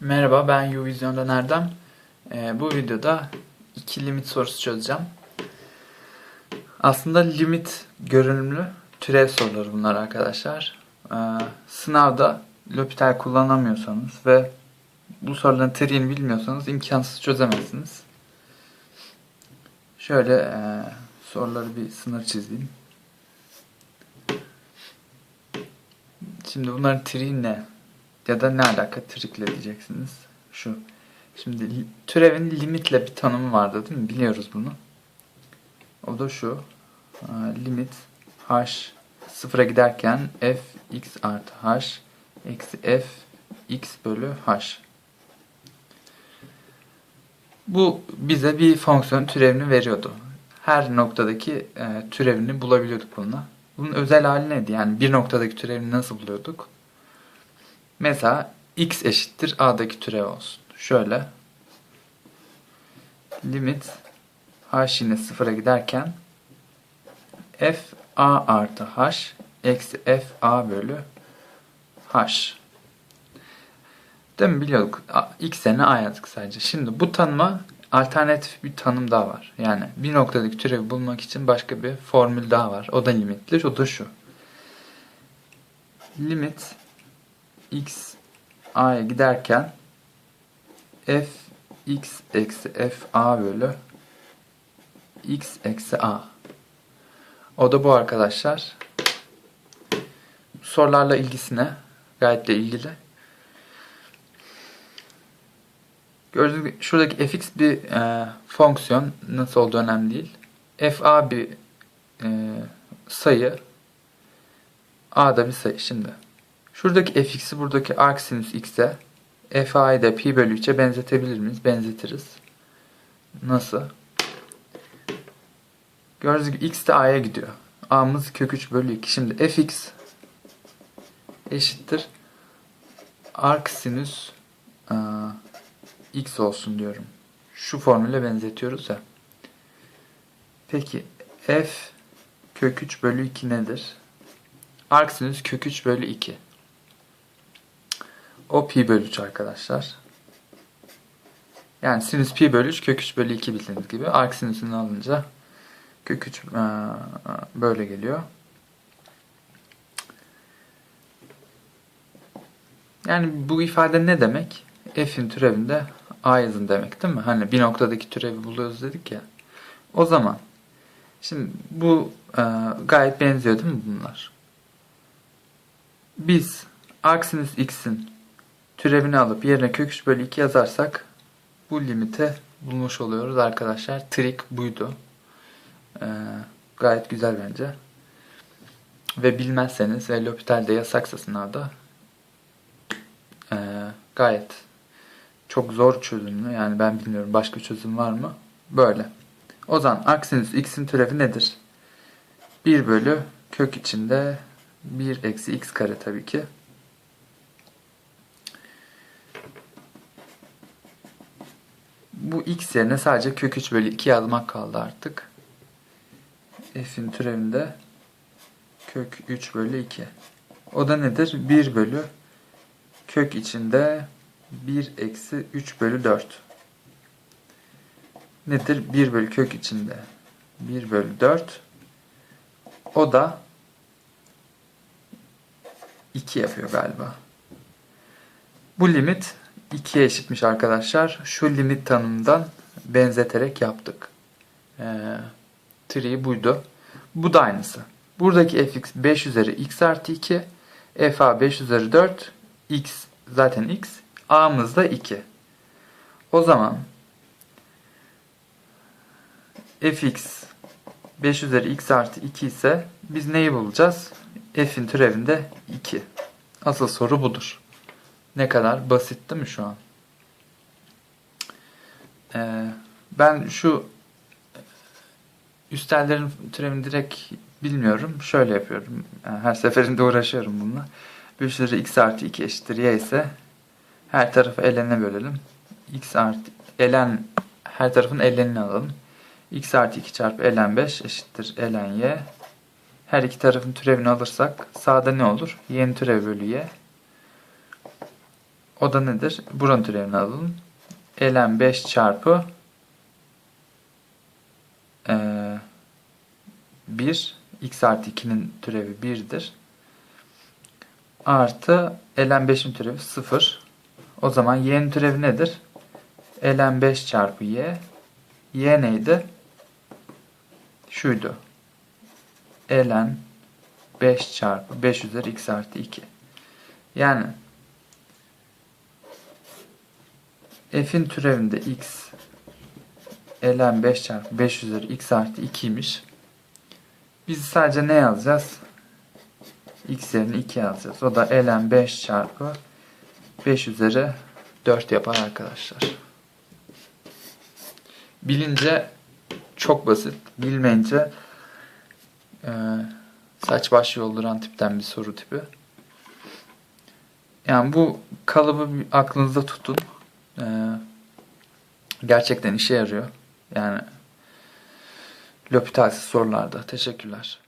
Merhaba ben Uvizyon'dan Erdem. Ee, bu videoda iki limit sorusu çözeceğim. Aslında limit görünümlü türev soruları bunlar arkadaşlar. Ee, sınavda L'Hopital kullanamıyorsanız ve bu soruların triğini bilmiyorsanız imkansız çözemezsiniz. Şöyle e, soruları bir sınır çizeyim. Şimdi bunların triği ne? Ya da ne alaka trikle diyeceksiniz. Şu. Şimdi türevin limitle bir tanımı vardı değil mi? Biliyoruz bunu. O da şu. Limit h sıfıra giderken f x artı h eksi f x bölü h. Bu bize bir fonksiyon türevini veriyordu. Her noktadaki e, türevini bulabiliyorduk bununla. Bunun özel hali neydi? Yani bir noktadaki türevini nasıl buluyorduk? Mesela x eşittir a'daki türev olsun. Şöyle limit h yine sıfıra giderken f a artı h eksi f a bölü h. Değil mi biliyorduk. A- X yerine a yazdık sadece. Şimdi bu tanıma alternatif bir tanım daha var. Yani bir noktadaki türevi bulmak için başka bir formül daha var. O da limitli. O da şu. Limit x a'ya giderken f x eksi f a bölü x eksi a. O da bu arkadaşlar. Sorularla ilgisine gayet de ilgili. Gördüğünüz şuradaki fx bir e, fonksiyon nasıl olduğu önemli değil. fa bir e, sayı a da bir sayı. Şimdi şuradaki fx'i buradaki arc sinüs x'e fa'yı da pi bölü 3'e benzetebilir miyiz? Benzetiriz. Nasıl? Gördüğünüz gibi x de a'ya gidiyor. a'mız kök 3 bölü 2. Şimdi fx eşittir arc sinüs e, x olsun diyorum. Şu formüle benzetiyoruz ya. Peki f kök 3 bölü 2 nedir? Arc sinüs kök 3 bölü 2. O pi bölü 3 arkadaşlar. Yani sinüs pi bölü 3 kök 3 bölü 2 bildiğiniz gibi. Arc sinüsünü alınca kök 3 eee, böyle geliyor. Yani bu ifade ne demek? F'in türevinde A yazın demek değil mi? Hani bir noktadaki türevi buluyoruz dedik ya. O zaman şimdi bu e, gayet benziyor değil mi bunlar? Biz arcsinüs x'in türevini alıp yerine kök 3 bölü 2 yazarsak bu limite bulmuş oluyoruz arkadaşlar. Trik buydu. E, gayet güzel bence. Ve bilmezseniz ve L'Hopital'de yasaksa sınavda e, gayet çok zor çözümlü. Yani ben bilmiyorum başka çözüm var mı? Böyle. O zaman arcsinüs x'in türevi nedir? 1 bölü kök içinde 1 eksi x kare tabii ki. Bu x yerine sadece kök 3 bölü 2 yazmak kaldı artık. F'in türevinde kök 3 bölü 2. O da nedir? 1 bölü kök içinde 1 eksi 3 bölü 4. Nedir? 1 bölü kök içinde 1 bölü 4. O da 2 yapıyor galiba. Bu limit 2'ye eşitmiş arkadaşlar. Şu limit tanımından benzeterek yaptık. Ee, triği buydu. Bu da aynısı. Buradaki fx 5 üzeri x artı 2. fa 5 üzeri 4. x zaten x. a'mız da 2. O zaman fx 5 üzeri x artı 2 ise biz neyi bulacağız? f'in türevinde 2. Asıl soru budur. Ne kadar basit değil mi şu an? Ee, ben şu üstellerin türevini direkt bilmiyorum. Şöyle yapıyorum. Yani her seferinde uğraşıyorum bununla. 5 üzeri x artı 2 eşittir y ise her tarafı ln'e bölelim. x artı ln her tarafın ln'ini alalım. x artı 2 çarpı ln 5 eşittir ln y. Her iki tarafın türevini alırsak sağda ne olur? y'nin türevi bölü y. O da nedir? Buranın türevini alalım. ln 5 çarpı eee 1 x artı 2'nin türevi 1'dir. Artı ln 5'in türevi 0. O zaman y'nin türevi nedir? ln 5 çarpı y. y neydi? Şuydu. ln 5 çarpı 5 üzeri x artı 2. Yani f'in türevinde x ln 5 çarpı 5 üzeri x artı 2'ymiş. Biz sadece ne yazacağız? x yerine 2 yazacağız. O da ln 5 çarpı 5 üzeri 4 yapar arkadaşlar. Bilince çok basit. Bilmeyince e, saç baş yolduran tipten bir soru tipi. Yani bu kalıbı aklınızda tutun. E, gerçekten işe yarıyor. Yani L'Hopital'siz sorularda. Teşekkürler.